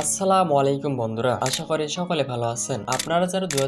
আসসালামু আলাইকুম বন্ধুরা, আশা করি সকলে ভালো আছেন। আপনারা যারা দুই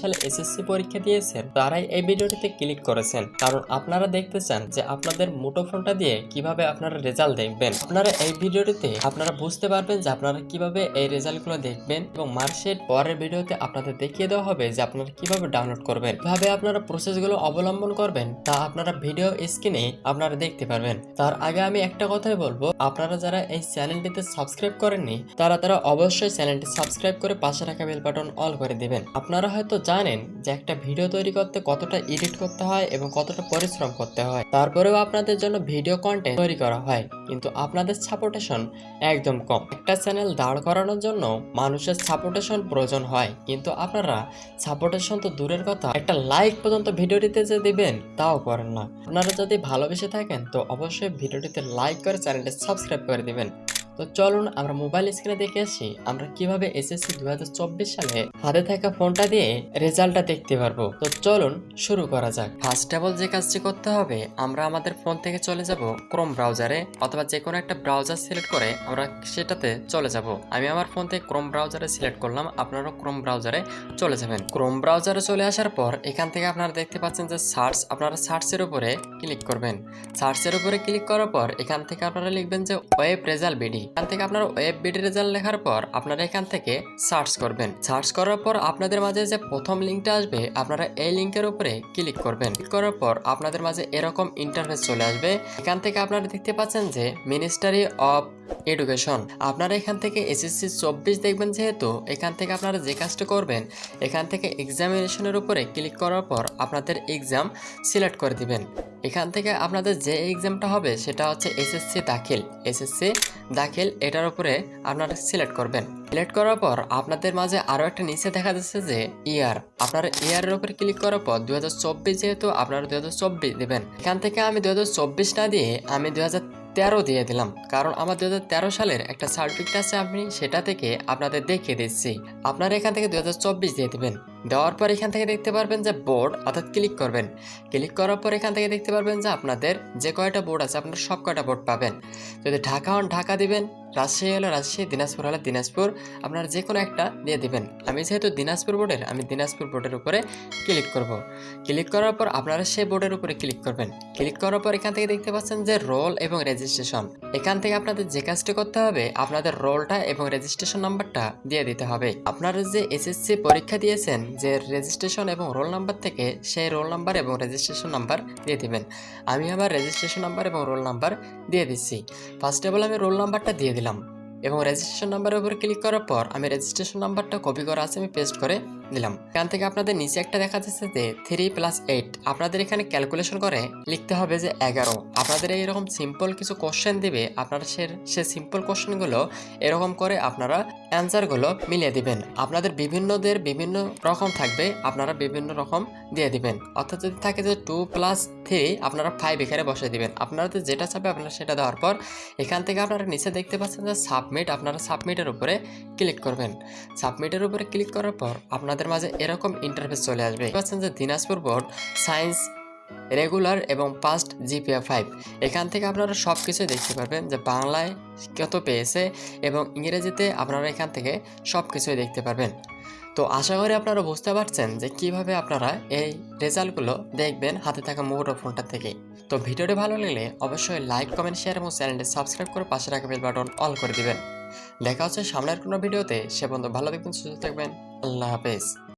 সালে এসএসসি পরীক্ষা দিয়েছেন, তারাই এই ভিডিওটিতে ক্লিক করেছেন। কারণ আপনারা দেখতে চান যে আপনাদের মুঠোফোনটা দিয়ে কীভাবে আপনারা রেজাল্ট দেখবেন। আপনারা এই ভিডিওটিতে আপনারা বুঝতে পারবেন যে আপনারা কীভাবে এই রেজাল্টগুলো দেখবেন এবং মার্কশিট পরের ভিডিওতে আপনাদের দেখিয়ে দেওয়া হবে যে আপনারা কীভাবে ডাউনলোড করবেন। কীভাবে আপনারা প্রসেসগুলো অবলম্বন করবেন তা আপনারা ভিডিও স্ক্রিনে আপনারা দেখতে পারবেন। তার আগে আমি একটা কথাই বলব, আপনারা যারা এই চ্যানেলটিতে সাবস্ক্রাইব করেননি, তারা তারা অবশ্যই চ্যানেলটি সাবস্ক্রাইব করে পাশে রাখা বেল বাটন অল করে দিবেন। আপনারা হয়তো জানেন যে একটা ভিডিও তৈরি করতে কতটা এডিট করতে হয় এবং কতটা পরিশ্রম করতে হয়। তারপরেও আপনাদের জন্য ভিডিও কন্টেন্ট তৈরি করা হয়, কিন্তু আপনাদের সাপোর্টেশন একদম কম। একটা চ্যানেল দাঁড় করানোর জন্য মানুষের সাপোর্টেশন প্রয়োজন হয়, কিন্তু আপনারা সাপোর্টেশন তো দূরের কথা। একটা লাইক পর্যন্ত ভিডিওটিতে যে দিবেন, তাও করেন না। আপনারা যদি ভালোবেসে থাকেন, তো অবশ্যই ভিডিওটিতে লাইক করে চ্যানেলটি সাবস্ক্রাইব করে দিবেন। তো চলুন আমরা মোবাইল স্ক্রিনে দেখে আসি, আমরা কীভাবে এসএসসি দু হাজার চব্বিশ সালে হাতে থাকা ফোনটা দিয়ে রেজাল্টটা দেখতে পারব। তো চলুন শুরু করা যাক। ফার্স্ট অফ অল যে কাজটি করতে হবে, আমরা আমাদের ফোন থেকে চলে যাব ক্রোম ব্রাউজারে অথবা যে কোনো একটা ব্রাউজার সিলেক্ট করে আমরা সেটাতে চলে যাব। আমি আমার ফোন থেকে ক্রোম ব্রাউজারে সিলেক্ট করলাম, আপনারাও ক্রোম ব্রাউজারে চলে যাবেন। ক্রোম ব্রাউজারে চলে আসার পর, এখান থেকে আপনারা দেখতে পাচ্ছেন যে সার্চ আপনারা সার্চের উপরে ক্লিক করবেন। সার্চের উপরে ক্লিক করার পর, এখান থেকে আপনারা লিখবেন যে ওয়েব রেজাল্ট বিডি এখান থেকে আপনার ওয়েব বিডি রেজাল্ট লেখার পর আপনারা এখান থেকে সার্চ করবেন। সার্চ করার পর আপনাদের মাঝে যে প্রথম লিঙ্কটা আসবে, আপনারা এই লিঙ্কের উপরে ক্লিক করবেন। ক্লিক করার পর আপনাদের মাঝে এরকম ইন্টারফেস চলে আসবে। এখান থেকে আপনারা দেখতে পাচ্ছেন যে মিনিস্ট্রি অফ এডুকেশন আপনারা এখান থেকে এসএসসি চব্বিশ দেখবেন যেহেতু এখান থেকে আপনারা যে কাজটা করবেন, এখান থেকে এক্সামিনেশনের উপরে ক্লিক করার পর আপনাদের এক্সাম সিলেক্ট করে দিবেন। এখান থেকে আপনাদের যে এক্সামটা হবে সেটা হচ্ছে এসএসসি দাখিল। এসএসসি দাখিল, এটার উপরে আপনারা সিলেক্ট করবেন। সিলেক্ট করার পর আপনাদের মাঝে আরও একটা নিচে দেখা যাচ্ছে যে ইয়ার আপনারা ইয়ারের উপরে ক্লিক করার পর দু হাজার চব্বিশ যেহেতু আপনারা দু দেবেন। এখান থেকে আমি দুই হাজার চব্বিশ না দিয়ে আমি দু তেরো দিয়ে দিলাম। কারণ আমার দু হাজার তেরো সালের একটা সার্টিফিকেট আছে, আমি সেটা থেকে আপনাদের দেখিয়ে দিচ্ছি। আপনারা এখান থেকে দুহাজার চব্বিশ দিয়ে দেবেন। দেওয়ার পর এখান থেকে দেখতে পারবেন যে বোর্ড অর্থাৎ ক্লিক করবেন। ক্লিক করার পর এখান থেকে দেখতে পারবেন যে আপনাদের যে কয়টা বোর্ড আছে, আপনার সব কয়টা বোর্ড পাবেন। যদি ঢাকা হন ঢাকা দিবেন, রাজশাহী হলে রাজশাহী, দিনাজপুর হলে দিনাজপুর, আপনারা যে কোনো একটা দিয়ে দিবেন। আমি যেহেতু দিনাজপুর বোর্ডের আমি দিনাজপুর বোর্ডের উপরে ক্লিক করব। ক্লিক করার পর আপনারা সেই বোর্ডের উপরে ক্লিক করবেন। ক্লিক করার পর এখান থেকে দেখতে পাচ্ছেন যে রোল এবং রেজিস্ট্রেশন এখান থেকে আপনাদের যে কাজটি করতে হবে, আপনাদের রোলটা এবং রেজিস্ট্রেশন নাম্বারটা দিয়ে দিতে হবে। আপনারা যে এসএসসি পরীক্ষা দিয়েছেন যে রেজিস্ট্রেশন এবং রোল নাম্বার থেকে সেই রোল নাম্বার এবং রেজিস্ট্রেশন নাম্বার দিয়ে দিবেন। আমি আবার রেজিস্ট্রেশন নাম্বার এবং রোল নাম্বার দিয়ে দিচ্ছি। ফার্স্ট অফ অল আমি রোল নাম্বারটা দিয়ে দিলাম এবং রেজিস্ট্রেশন নাম্বারের উপর ক্লিক করার পর আমি রেজিস্ট্রেশন নাম্বারটা কপি করা আছে, আমি পেস্ট করে দিলাম। এখান থেকে আপনাদের নিচে একটা দেখা যাচ্ছে যে থ্রি প্লাস এইট আপনাদের এখানে ক্যালকুলেশন করে লিখতে হবে যে এগারো। আপনাদের এইরকম সিম্পল কিছু কোশ্চেন দিবে, আপনারা সে সিম্পল কোশ্চেনগুলো এরকম করে আপনারা অ্যান্সারগুলো মিলিয়ে দিবেন। আপনাদের বিভিন্নদের বিভিন্ন রকম থাকবে, আপনারা বিভিন্ন রকম দিয়ে দিবেন। অর্থাৎ যদি থাকে যে টু প্লাস থ্রি আপনারা ফাইভ এখানে বসে দিবেন। আপনারা আপনাদের যেটা চাবে আপনারা সেটা দেওয়ার পর এখান থেকে আপনারা নিচে দেখতে পাচ্ছেন যে সাবমিট আপনারা সাবমিটের উপরে ক্লিক করবেন। সাবমিটের উপরে ক্লিক করার পর আপনাদের মাঝে এরকম ইন্টারফেস চলে আসবে। পাচ্ছেন যে দিনাজপুর বোর্ড সায়েন্স রেগুলার এবং পাস্ট জিপিএ ফাইভ। এখান থেকে আপনারা সব কিছুই দেখতে পারবেন যে বাংলায় কত পেয়েছে এবং ইংরেজিতে আপনারা এখান থেকে সব কিছুই দেখতে পারবেন। তো আশা করি আপনারা বুঝতে পারছেন যে কীভাবে আপনারা এই রেজাল্টগুলো দেখবেন হাতে থাকা মোবাইল ফোনটা থেকে। তো ভিডিওটি ভালো লাগলে অবশ্যই লাইক, কমেন্ট, শেয়ার এবং চ্যানেলটি সাবস্ক্রাইব করে পাশে রাখা বেল বাটন অল করে দিবেন। দেখা হচ্ছে সামনের কোনো ভিডিওতে। সে পর্যন্ত ভালো থাকবেন, সুস্থ থাকবেন। আল্লাহ হাফেজ।